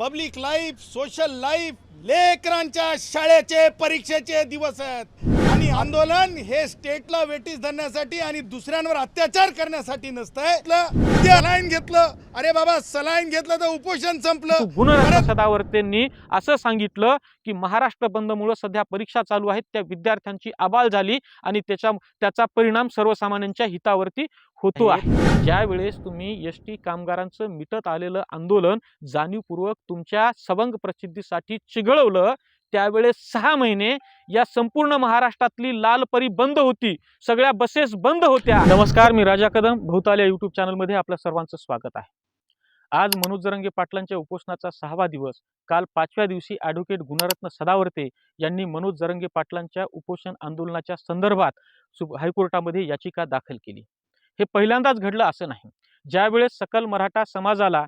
Public life social life लेकरांच्या शाळेचे परीक्षेचे दिवस आहेत. आणि आंदोलन हे स्टेटला वेटीस धरण्यासाठी आणि दुसऱ्यांवर अत्याचार करण्यासाठी नसतंय सलाईन घेतलं. अरे बाबा सलाईन घेतलं तर उपोषण संपलं. गुणरत्न सदावर्तेंनी असं सांगितलं की महाराष्ट्र बंदमुळे सध्या परीक्षा चालू आहेत त्या विद्यार्थ्यांची आबाल झाली आणि त्याच्या त्याचा परिणाम सर्वसामान्यांच्या हितावरती होतो आहे. ज्या वेळेस तुम्ही एस टी कामगारांचं मिटत आलेलं आंदोलन जाणीवपूर्वक तुमच्या सबंग प्रसिद्धीसाठी चिघळवलं त्यावेळेस सहा महिने या संपूर्ण महाराष्ट्रातली लाल परी बंद होती. सगळ्या बसेस बंद होत्या. नमस्कार मी राजा कदम. भोवताल युट्यूब चॅनलमध्ये आपल्या सर्वांचं स्वागत आहे. आज मनोज जरंगे पाटलांच्या उपोषणाचा सहावा दिवस. काल पाचव्या दिवशी ॲडव्होकेट गुणरत्न सदावर्ते यांनी मनोज जरंगे पाटलांच्या उपोषण आंदोलनाच्या संदर्भात सु हायकोर्टामध्ये याचिका दाखल केली. हे पहिल्यांदाच घडलं असं नाही. ज्यावेळेस सकल मराठा समाजाला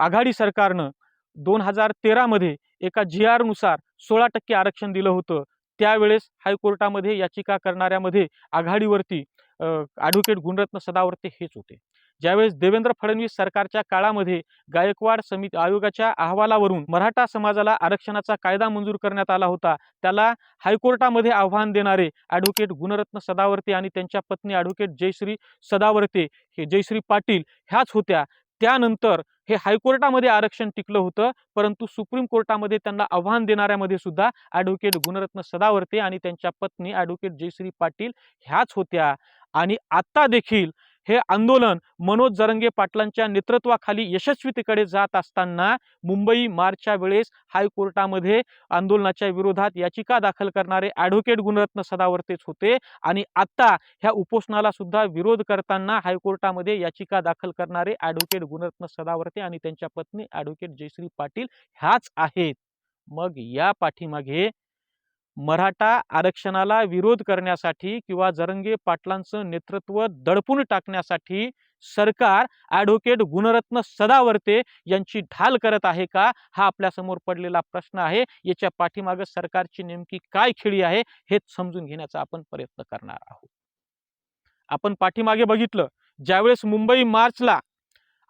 आघाडी सरकारनं दोन हजार तेरामध्ये एका जी आरनुसार सोळा टक्के आरक्षण दिलं होतं. त्यावेळेस हायकोर्टामध्ये याचिका करणाऱ्यामध्ये आघाडीवरती ॲडव्होकेट गुणरत्न सदावर्ते हेच होते. ज्यावेळेस देवेंद्र फडणवीस सरकारच्या काळामध्ये गायकवाड समिती आयोगाच्या अहवालावरून मराठा समाजाला आरक्षणाचा कायदा मंजूर करण्यात आला होता त्याला हायकोर्टामध्ये आव्हान देणारे ॲडव्होकेट गुणरत्न सदावर्ते आणि त्यांच्या पत्नी ॲडव्होकेट जयश्री सदावर्ते हे जयश्री पाटील ह्याच होत्या. त्यानंतर हे हायकोर्टामध्ये आरक्षण टिकलं होतं परंतु सुप्रीम कोर्टामध्ये त्यांना आव्हान देणाऱ्यामध्ये सुद्धा ॲडव्होकेट गुणरत्न सदावर्ते आणि त्यांच्या पत्नी ॲडव्होकेट जयश्री पाटील ह्याच होत्या. आणि आत्ता देखील हे आंदोलन मनोज जरंगे पाटलांच्या नेतृत्वाखाली यशस्वीतेकडे जात असताना मुंबई मार्चच्या वेळेस हायकोर्टामध्ये आंदोलनाच्या विरोधात याचिका दाखल करणारे ॲडव्होकेट गुणरत्न सदावर्तेच होते आणि आत्ता ह्या उपोषणाला सुद्धा विरोध करताना हायकोर्टामध्ये याचिका दाखल करणारे ॲडव्होकेट गुणरत्न सदावर्ते आणि त्यांच्या पत्नी ॲडव्होकेट जयश्री पाटील ह्याच आहेत. मग या पाठीमागे मराठा आरक्षणाला विरोध करण्यासाठी किंवा जरंगे पाटलांचं नेतृत्व दडपून टाकण्यासाठी सरकार ॲडव्होकेट गुणरत्न सदावर्ते यांची ढाल करत आहे का? हा आपल्यासमोर पडलेला प्रश्न आहे. याच्या पाठीमागं सरकारची नेमकी काय खेळी आहे हेच समजून घेण्याचा आपण प्रयत्न करणार आहोत. आपण पाठीमागे बघितलं ज्यावेळेस मुंबई मार्चला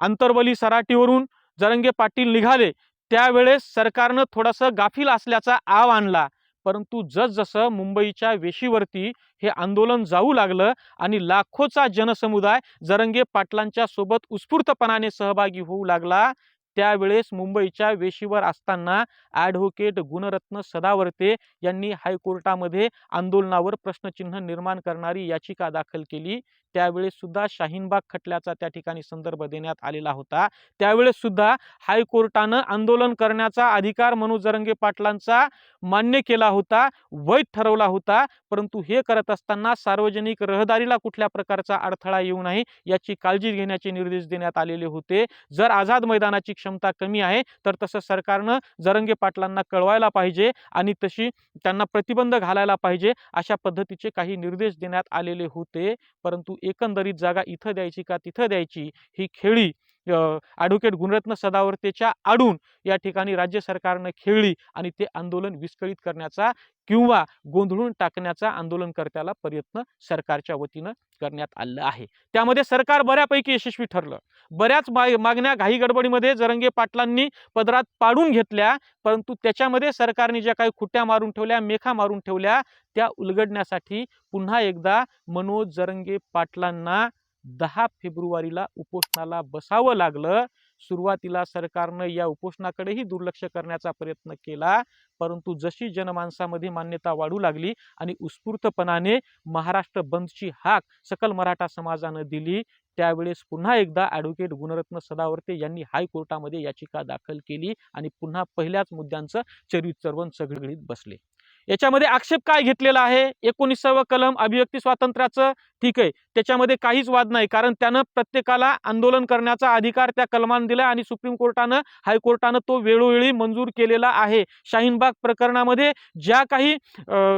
आंतरवली सराटीवरून जरंगे पाटील निघाले त्यावेळेस सरकारनं थोडंसं गाफील असल्याचा आव आणला. परंतु जसजसं मुंबईच्या वेशीवरती हे आंदोलन जाऊ लागलं आणि लाखोचा जनसमुदाय जरंगे पाटलांच्या सोबत उत्स्फूर्तपणाने सहभागी होऊ लागला त्यावेळेस मुंबईच्या वेशीवर असताना ॲडव्होकेट गुणरत्न सदावर्ते यांनी हायकोर्टामध्ये आंदोलनावर प्रश्नचिन्ह निर्माण करणारी याचिका दाखल केली. त्यावेळेस सुद्धा शाहीनबाग खटल्याचा त्या ठिकाणी संदर्भ देण्यात आलेला होता. त्यावेळेस सुद्धा हायकोर्टानं आंदोलन करण्याचा अधिकार मनोज जरंगे पाटलांचा मान्य केला होता वैध ठरवला होता. परंतु हे करत असताना सार्वजनिक रहदारीला कुठल्या प्रकारचा अडथळा येऊ नये याची काळजी घेण्याचे निर्देश देण्यात आलेले होते. जर आझाद मैदानाची क्षमता कमी आहे तर तसं सरकारनं जरंगे पाटलांना कळवायला पाहिजे आणि तशी त्यांना प्रतिबंध घालायला पाहिजे अशा पद्धतीचे काही निर्देश देण्यात आलेले होते. परंतु एकंदरीत जागा इथं द्यायची का तिथं द्यायची ही खेळी ॲडव्होकेट गुणरत्न सदावर्तेच्या आडून या ठिकाणी राज्य सरकारनं खेळली आणि ते आंदोलन विस्कळीत करण्याचा किंवा गोंधळून टाकण्याचा आंदोलनकर्त्याला प्रयत्न सरकारच्या वतीनं करण्यात आलं आहे. त्यामध्ये सरकार बऱ्यापैकी यशस्वी ठरलं. बऱ्याच मा- मागण्या घाई गडबडीमध्ये जरंगे पाटलांनी पदरात पाडून घेतल्या परंतु त्याच्यामध्ये सरकारने ज्या काही खुट्या मारून ठेवल्या मेखा मारून ठेवल्या त्या उलगडण्यासाठी पुन्हा एकदा मनोज जरंगे पाटलांना दहा फेब्रुवारीला उपोषणाला बसावं लागलं. सुरुवातीला सरकारनं या उपोषणाकडेही दुर्लक्ष करण्याचा प्रयत्न केला परंतु जशी जनमानसामध्ये मान्यता वाढू लागली आणि उत्स्फूर्तपणाने महाराष्ट्र बंदची हाक सकल मराठा समाजानं दिली त्यावेळेस पुन्हा एकदा ॲडव्होकेट गुणरत्न सदावर्ते यांनी हायकोर्टामध्ये याचिका दाखल केली आणि पुन्हा पहिल्याच मुद्द्यांचं चरित चरवण बसले. याच्यामध्ये आक्षेप काय घेतलेला आहे? एकोणीसावं कलम अभिव्यक्ती स्वातंत्र्याचं ठीक आहे. त्याच्यामध्ये काहीच वाद नाही. कारण त्यानं प्रत्येकाला आंदोलन करण्याचा अधिकार त्या कलमानं दिला आणि सुप्रीम कोर्टानं हायकोर्टानं तो वेळोवेळी मंजूर केलेला आहे. शाहीनबाग प्रकरणामध्ये ज्या काही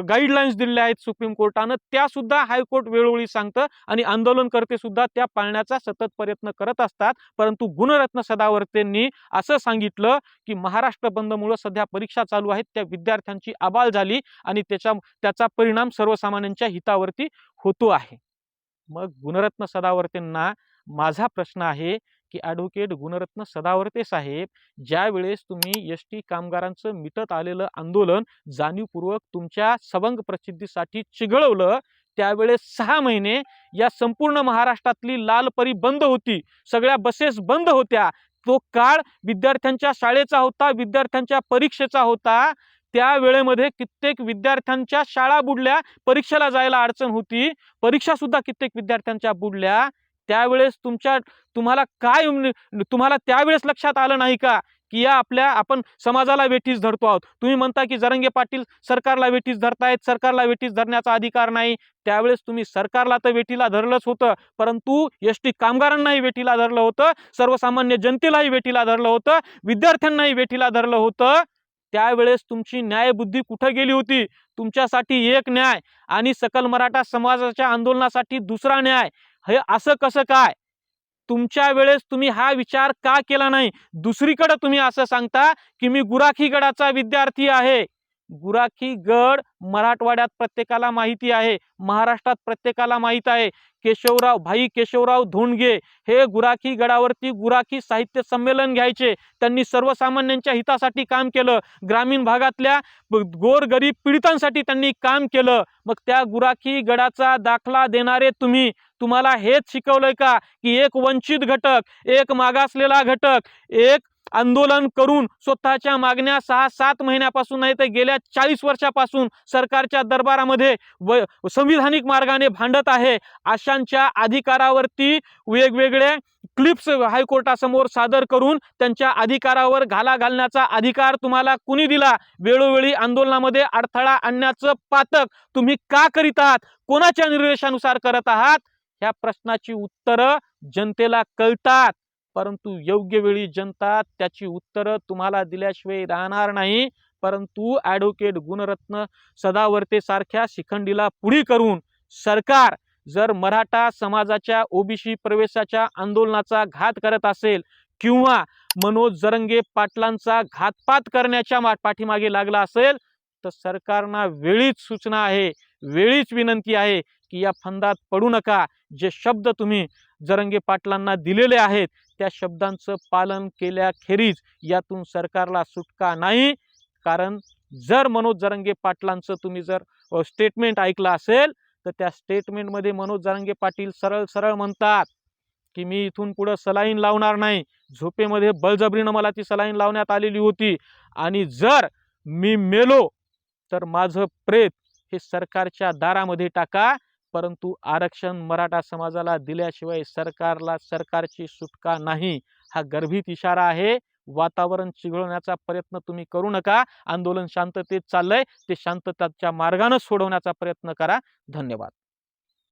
गाईडलाईन्स दिलेल्या आहेत सुप्रीम कोर्टानं त्या सुद्धा हायकोर्ट वेळोवेळी सांगतं आणि आंदोलनकर्ते सुद्धा त्या पाळण्याचा सतत प्रयत्न करत असतात. परंतु गुणरत्न सदावर्तेंनी असं सांगितलं की महाराष्ट्र बंदमुळे सध्या परीक्षा चालू आहेत. त्या विद्यार्थ्यांची आबाल झाली. आणि त्याच्या त्याचा परिणाम सर्वसामान्यांच्या हितावरती होतो आहे. मग गुणरत्न सदावर्तेंना माझा प्रश्न आहे की ॲडव्होकेट गुणरत्न सदावर्ते साहेब ज्या वेळेस तुम्ही एस टी कामगारांचं मिटत आलेलं आंदोलन जाणीवपूर्वक तुमच्या सबंग प्रसिद्धीसाठी चिघळवलं त्यावेळेस सहा महिने या संपूर्ण महाराष्ट्रातली लालपरी बंद होती. सगळ्या बसेस बंद होत्या. तो काळ विद्यार्थ्यांच्या शाळेचा होता विद्यार्थ्यांच्या परीक्षेचा होता. त्या वेळेमध्ये कित्येक विद्यार्थ्यांच्या शाळा बुडल्या परीक्षेला जायला अडचण होती. परीक्षा सुद्धा कित्येक विद्यार्थ्यांच्या बुडल्या. त्यावेळेस तुमच्या तुम्हाला काय तुम्हाला त्यावेळेस लक्षात आलं नाही का? की या आपल्या आपण समाजाला वेठीस धरतो आहोत. तुम्ही म्हणता की जरंगे पाटील सरकारला वेठीस धरतायत सरकारला वेठीस धरण्याचा अधिकार नाही. त्यावेळेस तुम्ही सरकारला तर वेठीला धरलंच होतं परंतु एस टी कामगारांनाही वेठीला धरलं होतं सर्वसामान्य जनतेलाही वेठीला धरलं होतं विद्यार्थ्यांनाही वेठीला धरलं होतं. त्यावेळेस तुमची न्यायबुद्धी कुठं गेली होती? तुमच्यासाठी एक न्याय आणि सकल मराठा समाजाच्या आंदोलनासाठी दुसरा न्याय. हे असं कसं काय? तुमच्या वेळेस तुम्ही हा विचार का केला नाही? दुसरीकडे तुम्ही असं सांगता की मी गुराखी गडाचा विद्यार्थी आहे. गुराखी गड मराठवाड्यात प्रत्येकाला माहिती आहे. महाराष्ट्रात प्रत्येकाला माहीत आहे. केशवराव भाई केशवराव धोंडगे हे गुराखी गडावरती गुराखी साहित्य संमेलन घ्यायचे. त्यांनी सर्वसामान्यांच्या हितासाठी काम केलं. ग्रामीण भागातल्या गोरगरीब पीडितांसाठी त्यांनी काम केलं. मग त्या गुराखी गडाचा दाखला देणारे तुम्ही तुम्हाला हेच शिकवलंय का? की एक वंचित घटक एक मागासलेला घटक एक आंदोलन करून स्वतःच्या मागण्या सहा सात महिन्यापासून नाही तर गेल्या चाळीस वर्षापासून सरकारच्या दरबारामध्ये व संविधानिक मार्गाने भांडत आहे. अशांच्या अधिकारावरती वेगवेगळे क्लिप्स हायकोर्टासमोर सादर करून त्यांच्या अधिकारावर घाला घालण्याचा अधिकार तुम्हाला कुणी दिला? वेळोवेळी आंदोलनामध्ये अडथळा आणण्याचं पातक तुम्ही का करीत आहात? कोणाच्या निर्देशानुसार करत आहात? ह्या प्रश्नाची उत्तरं जनतेला कळतात. परंतु योग्य वेळी जनता त्याची उत्तरं तुम्हाला दिल्याशिवाय राहणार नाही. परंतु ॲडव्होकेट गुणरत्न सदावर्ते सारख्या शिखंडीला पुढी करून सरकार जर मराठा समाजाच्या ओबीसी प्रवेशाच्या आंदोलनाचा घात करत असेल किंवा मनोज जरंगे पाटलांचा घातपात करण्याच्या मा- पाठीमागे लागला असेल तर सरकारना वेळीच सूचना आहे वेळीच विनंती आहे की या फंदात पडू नका. जे शब्द तुम्ही जरंगे पाटलांना दिलेले आहेत त्या शब्दांचं पालन केल्याखेरीज यातून सरकारला सुटका नाही. कारण जर मनोज जरंगे पाटलांचं तुम्ही जर स्टेटमेंट ऐकलं असेल तर त्या स्टेटमेंटमध्ये मनोज जरंगे पाटील सरळ सरळ म्हणतात की मी इथून पुढं सलाईन लावणार नाही. झोपेमध्ये बळजबरीनं मला ती सलाईन लावण्यात आलेली होती. आणि जर मी मेलो तर माझं प्रेत हे सरकारच्या दारामध्ये टाका. परंतु आरक्षण मराठा समाजाला दिल्याशिवाय सरकारला सरकारची सुटका नाही. हा गर्भित इशारा आहे. वातावरण चिघळवण्याचा प्रयत्न तुम्ही करू नका. आंदोलन शांततेत चाललंय. ते शांतताच्या मार्गानं सोडवण्याचा प्रयत्न करा. धन्यवाद.